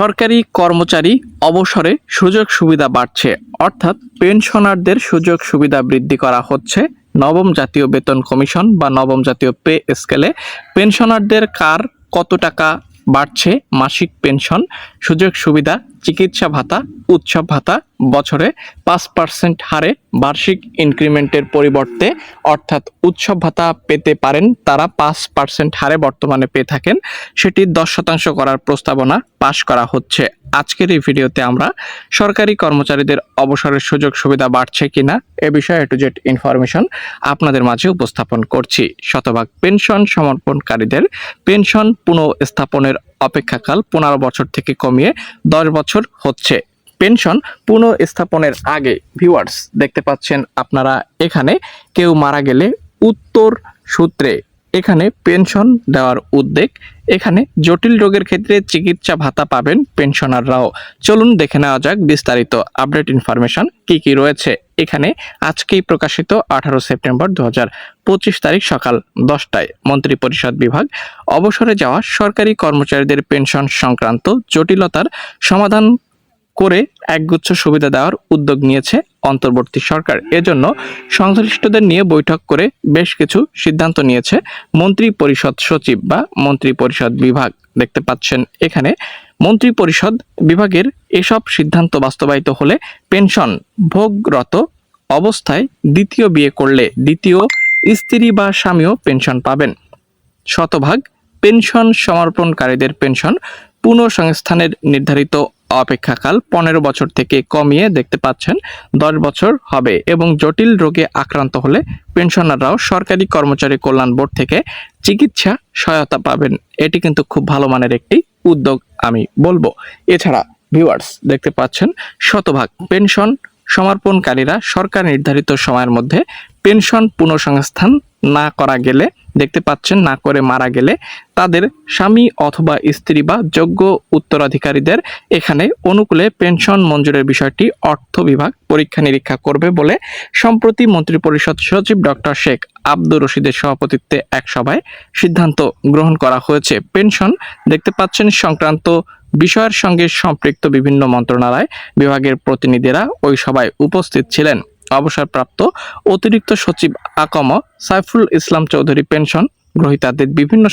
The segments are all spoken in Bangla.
সরকারি কর্মচারী অবসরে সুযোগ সুবিধা বাড়ছে, অর্থাৎ পেনশনারদের সুযোগ সুবিধা বৃদ্ধি করা হচ্ছে। নবম জাতীয় বেতন কমিশন বা নবম জাতীয় পে স্কেলে পেনশনারদের কার কত টাকা বাড়ছে, মাসিক পেনশন, সুযোগ সুবিধা চিকিৎসা ভাতা, উৎসব ভাতা, বছরে পাঁচ পার্সেন্ট হারে বার্ষিক ইনক্রিমেন্টের পরিবর্তে অর্থাৎ উৎসব ভাতা পেতে পারেন তারা পাঁচ পার্সেন্ট হারে বর্তমানে পেয়ে থাকেন। সেটি দশ শতাংশ করার প্রস্তাবনা পাশ করা হচ্ছে। আজকের এই ভিডিওতে আমরা সরকারি কর্মচারীদের অবসরের সুযোগ সুবিধা বাড়ছে কিনা এ বিষয়ে টু জেড ইনফরমেশন আপনাদের মাঝে উপস্থাপন করছি। শতভাগ পেনশন সমর্পণকারীদের পেনশন পুনঃস্থাপনের অপেক্ষাকাল পনেরো বছর থেকে কমিয়ে দশ বছর হচ্ছে। পেনশন পুনঃস্থাপনের আগে ভিউয়ার্স, দেখতে পাচ্ছেন আপনারা এখানে কেউ মারা গেলে উত্তর সূত্রে এখানে পেনশন দেওয়ার উদ্যোগ এখানে জটিল রোগের ক্ষেত্রে চিকিৎসা ভাতা পাবেন পেনশনাররাও। চলুন দেখে নেওয়া যাক বিস্তারিত আপডেট ইনফরমেশন কি কি রয়েছে। এখানে আজকেই প্রকাশিত আঠারো সেপ্টেম্বর দু পঁচিশ তারিখ সকাল দশটায় মন্ত্রিপরিষদ বিভাগ। অবসরে যাওয়া সরকারি কর্মচারীদের পেনশন সংক্রান্ত জটিলতার সমাধান করে একগুচ্ছ সুবিধা দেওয়ার উদ্যোগ নিয়েছে অন্তর্বর্তী সরকার। এজন্য সংশ্লিষ্টদের নিয়ে বৈঠক করে বেশ কিছু সিদ্ধান্ত নিয়েছে মন্ত্রী পরিষদ সচিব বা মন্ত্রী পরিষদ বিভাগ। দেখতে পাচ্ছেন এখানে মন্ত্রী পরিষদ বিভাগের এসব সিদ্ধান্ত বাস্তবায়িত হলে পেনশন ভোগরত অবস্থায় দ্বিতীয় বিয়ে করলে দ্বিতীয় স্ত্রী বা স্বামীও পেনশন পাবেন। শতভাগ পেনশন সমর্পণকারীদের পেনশন পুনঃসংস্থানের নির্ধারিত অপেক্ষাকাল পনেরো বছর থেকে কমিয়ে দেখতে পাচ্ছেন দশ বছর হবে এবং জটিল রোগে আক্রান্ত হলে পেনশনাররাও সরকারি কর্মচারী কল্যাণ বোর্ড থেকে চিকিৎসা সহায়তা পাবেন। এটি কিন্তু খুব ভালো মানের একটি উদ্যোগ আমি বলব। এছাড়া ভিউয়ার্স দেখতে পাচ্ছেন শতভাগ পেনশন সমর্পণকারীরা সরকার নির্ধারিত সময়ের মধ্যে পেনশন পুনঃসংস্থান না করা গেলে, দেখতে পাচ্ছেন না করে মারা গেলে তাদের স্বামী অথবা স্ত্রী বা যোগ্য উত্তরাধিকারীদের এখানে অনুকূলে পেনশন মঞ্জুরের বিষয়টি অর্থ বিভাগ পরীক্ষা নিরীক্ষা করবে বলে সম্প্রতি মন্ত্রিপরিষদ সচিব ডক্টর শেখ আব্দুর রশিদের সভাপতিত্বে এক সভায় সিদ্ধান্ত গ্রহণ করা হয়েছে। পেনশন, দেখতে পাচ্ছেন সংক্রান্ত বিষয়ের সঙ্গে সম্পৃক্ত বিভিন্ন মন্ত্রণালয় বিভাগের প্রতিনিধিরা ওই সভায় উপস্থিত ছিলেন। অবসরপ্রাপ্ত অতিরিক্ত সচিব আকম সাইফুল ইসলাম চৌধুরী পেনশন গ্রহীতাদের বিভিন্ন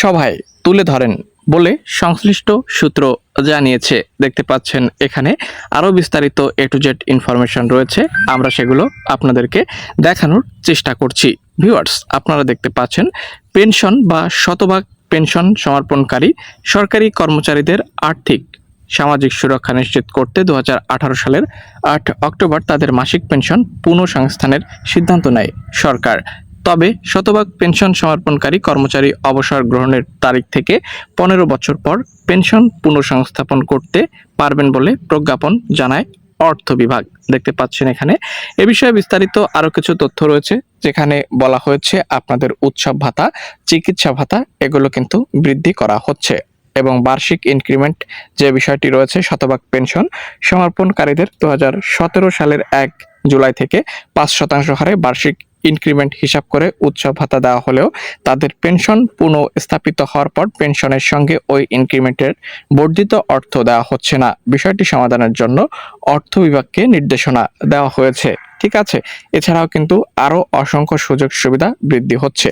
সভায় তুলে ধরেন বলে সংশ্লিষ্ট সূত্র জানিয়েছে। দেখতে পাচ্ছেন এখানে আরও বিস্তারিত এ টু জেড ইনফরমেশন রয়েছে। আমরা সেগুলো আপনাদেরকে দেখানোর চেষ্টা করছি। ভিউয়ার্স, আপনারা দেখতে পাচ্ছেন পেনশন বা শতভাগ পেনশন সমর্পণকারী সরকারি কর্মচারীদের আর্থিক সামাজিক সুরক্ষা নিশ্চিত করতে দু হাজার আঠারো সালের আট অক্টোবর তাদের মাসিক পেনশন পুনঃসংস্থানের সিদ্ধান্ত নেয় সরকার। তবে শতভাগ পেনশন সমর্পণকারী কর্মচারী অবসর গ্রহণের তারিখ থেকে পনেরো বছর পর পেনশন পুনঃসংস্থাপন করতে পারবেন বলে প্রজ্ঞাপন জানায় অর্থ বিভাগ। দেখতে পাচ্ছেন এখানে। এ বিষয়ে বিস্তারিত আরও কিছু তথ্য রয়েছে, যেখানে বলা হয়েছে, আপনাদের উৎসব ভাতা, চিকিৎসা ভাতা, এগুলো কিন্তু বৃদ্ধি করা হচ্ছে। এবং বার্ষিক ইনক্রিমেন্ট যে বিষয়টি রয়েছে শতভাগ পেনশন সমর্পণকারীদের দু হাজার সতেরো সালের এক জুলাই থেকে পাঁচ শতাংশ হারে বার্ষিক ইনক্রিমেন্ট হিসাব করে উৎসব ভাতা দেওয়া হলেও তাদের পেনশন পুনঃস্থাপিত হওয়ার পর পেনশনের সঙ্গে ওই ইনক্রিমেন্টের বর্ধিত অর্থ দেওয়া হচ্ছে না। বিষয়টি সমাধানের জন্য অর্থ বিভাগকে নির্দেশনা দেওয়া হয়েছে। ঠিক আছে। এছাড়াও কিন্তু আরও অসংখ্য সুযোগ সুবিধা বৃদ্ধি হচ্ছে।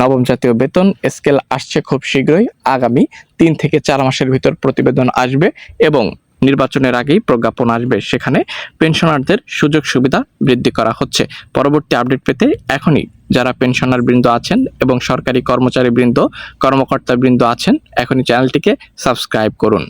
নবম জাতীয় বেতন স্কেল আসছে খুব শীঘ্রই। আগামী তিন থেকে চার মাসের ভিতর প্রতিবেদন আসবে এবং নির্বাচনের আগেই প্রজ্ঞাপন আসবে। সেখানে পেনশনারদের সুযোগ সুবিধা বৃদ্ধি করা হচ্ছে। পরবর্তী আপডেট পেতে এখনই যারা পেনশনার বৃন্দ আছেন এবং সরকারি কর্মচারী বৃন্দ, কর্মকর্তা বৃন্দ আছেন, এখনই চ্যানেলটিকে সাবস্ক্রাইব করুন।